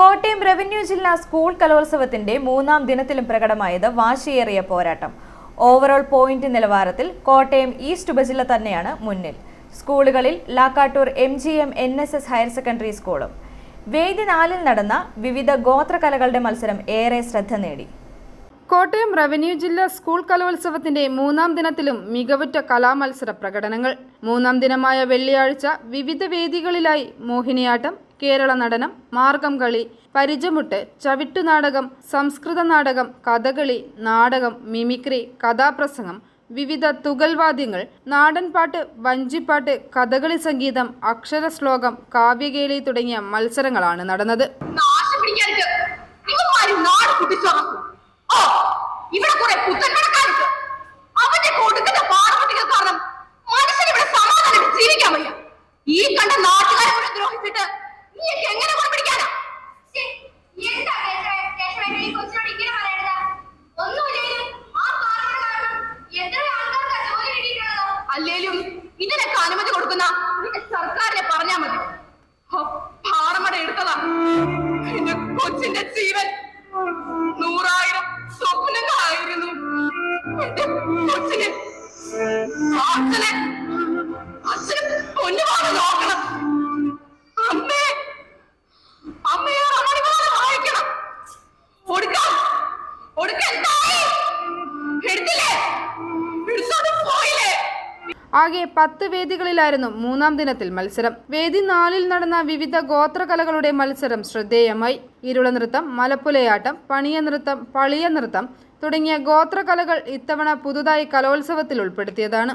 Kottayam revenue ജില്ലാ school കലോത്സവത്തിന്റെ മൂന്നാം ദിനത്തിലും പ്രകടമായത് വാശിയേറിയ പോരാട്ടം. ഓവറോൾ പോയിന്റ് നിലവാരത്തിൽ കോട്ടയം ഈസ്റ്റ് ഉപജില്ല തന്നെയാണ് മുന്നിൽ. സ്കൂളുകളിൽ Lakkattoor M G M N S S higher secondary സ്കൂളും. വേദി നാലിൽ നടന്ന വിവിധ ഗോത്രകലകളുടെ മത്സരം ഏറെ ശ്രദ്ധ നേടി. കോട്ടയം റവന്യൂ ജില്ലാ സ്കൂൾ കലോത്സവത്തിന്റെ മൂന്നാം ദിനത്തിലും മികവുറ്റ കലാമത്സര പ്രകടനങ്ങൾ. മൂന്നാം ദിനമായ വെള്ളിയാഴ്ച വിവിധ വേദികളിലായി മോഹിനിയാട്ടം കേരള നടനം മാർഗം കളി പരിചമുട്ട് ചവിട്ടുനാടകം സംസ്കൃത നാടകം കഥകളി നാടകം മിമിക്രി കഥാപ്രസംഗം വിവിധ തുകൽവാദ്യങ്ങൾ നാടൻപാട്ട് വഞ്ചിപ്പാട്ട് കഥകളി സംഗീതം അക്ഷരശ്ലോകം കാവ്യകേലി തുടങ്ങിയ മത്സരങ്ങളാണ് നടന്നത്. നാട് കുട്ടിച്ചുറക്കും ജീവിക്കാൻ വയ്യ. ഈ കണ്ട നാട്ടുകാരെ മുഴുവൻ ദ്രോഹിച്ചിട്ട് നീയൊക്കെ എങ്ങനെ കൊണ്ട് പിടിക്കാനാ? അല്ലേലും ഇതിനൊക്കെ അനുമതി കൊടുക്കുന്ന നിന്റെ സർക്കാരിനെ പറഞ്ഞാ മതി. പാറമട എടുത്തതാ. എന്റെ കൊച്ചിന്റെ ജീവൻ. നൂറായിരം സ്വപ്നങ്ങളായിരുന്നു. എന്റെ കൊച്ചിന്. ആകെ പത്ത് വേദികളിലായിരുന്നു മൂന്നാം ദിനത്തിൽ മത്സരം. വേദി നാലിൽ നടന്ന വിവിധ ഗോത്രകലകളുടെ മത്സരം ശ്രദ്ധേയമായി. ഇരുള നൃത്തം മലപ്പുലയാട്ടം പണിയ നൃത്തം പളിയ നൃത്തം തുടങ്ങിയ ഗോത്രകലകൾ ഇത്തവണ പുതുതായി കലോത്സവത്തിൽ ഉൾപ്പെടുത്തിയതാണ്.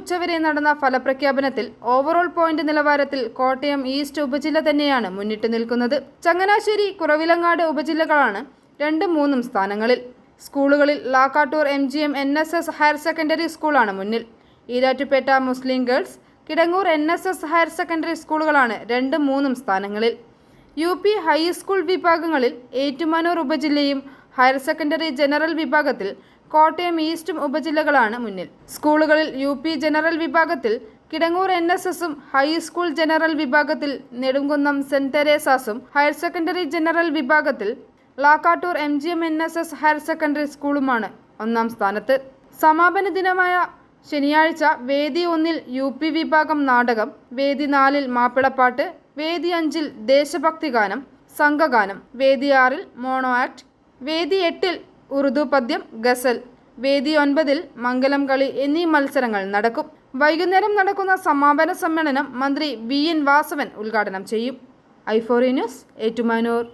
ഉച്ചവരെ നടന്ന ഫലപ്രഖ്യാപനത്തിൽ ഓവറോൾ പോയിന്റ് നിലവാരത്തിൽ കോട്ടയം ഈസ്റ്റ് ഉപജില്ല തന്നെയാണ് മുന്നിട്ട് നിൽക്കുന്നത്. ചങ്ങനാശ്ശേരി കുറവിലങ്ങാട് ഉപജില്ലകളാണ് രണ്ടും മൂന്നും സ്ഥാനങ്ങളിൽ. സ്കൂളുകളിൽ Lakkattoor M G M N S S higher secondary സ്കൂളാണ് മുന്നിൽ. Erattupetta Muslim girls Kidangoor N S S higher secondary സ്കൂളുകളാണ് രണ്ടും മൂന്നും സ്ഥാനങ്ങളിൽ. യു പി ഹൈസ്കൂൾ വിഭാഗങ്ങളിൽ ഏറ്റുമാനൂർ ഉപജില്ലയും ഹയർ സെക്കൻഡറി ജനറൽ വിഭാഗത്തിൽ കോട്ടയം ഈസ്റ്റും ഉപജില്ലകളാണ് മുന്നിൽ. സ്കൂളുകളിൽ യു പി ജനറൽ വിഭാഗത്തിൽ കിടങ്ങൂർ എൻ എസ് എസും ഹൈസ്കൂൾ ജനറൽ വിഭാഗത്തിൽ നെടുങ്കുന്നം സെന്റ് തെരേസാസും ഹയർ സെക്കൻഡറി ജനറൽ വിഭാഗത്തിൽ Lakkattoor M G M N S S higher secondary സ്കൂളുമാണ് ഒന്നാം സ്ഥാനത്ത്. സമാപന ദിനമായ ശനിയാഴ്ച വേദി ഒന്നിൽ യു പി വിഭാഗം നാടകം വേദി നാലിൽ മാപ്പിളപ്പാട്ട് വേദി അഞ്ചിൽ ദേശഭക്തി ഗാനം സംഘഗാനം വേദി ആറിൽ മോണോ ആക്ട് വേദി എട്ടിൽ ഉറുദു പദ്യം ഗസൽ വേദി ഒൻപതിൽ മംഗലം കളി എന്നീ മത്സരങ്ങൾ നടക്കും. വൈകുന്നേരം നടക്കുന്ന സമാപന സമ്മേളനം മന്ത്രി വി എൻ വാസവൻ ഉദ്ഘാടനം ചെയ്യും. ഐഫോറി ന്യൂസ് ഏറ്റുമാനൂർ.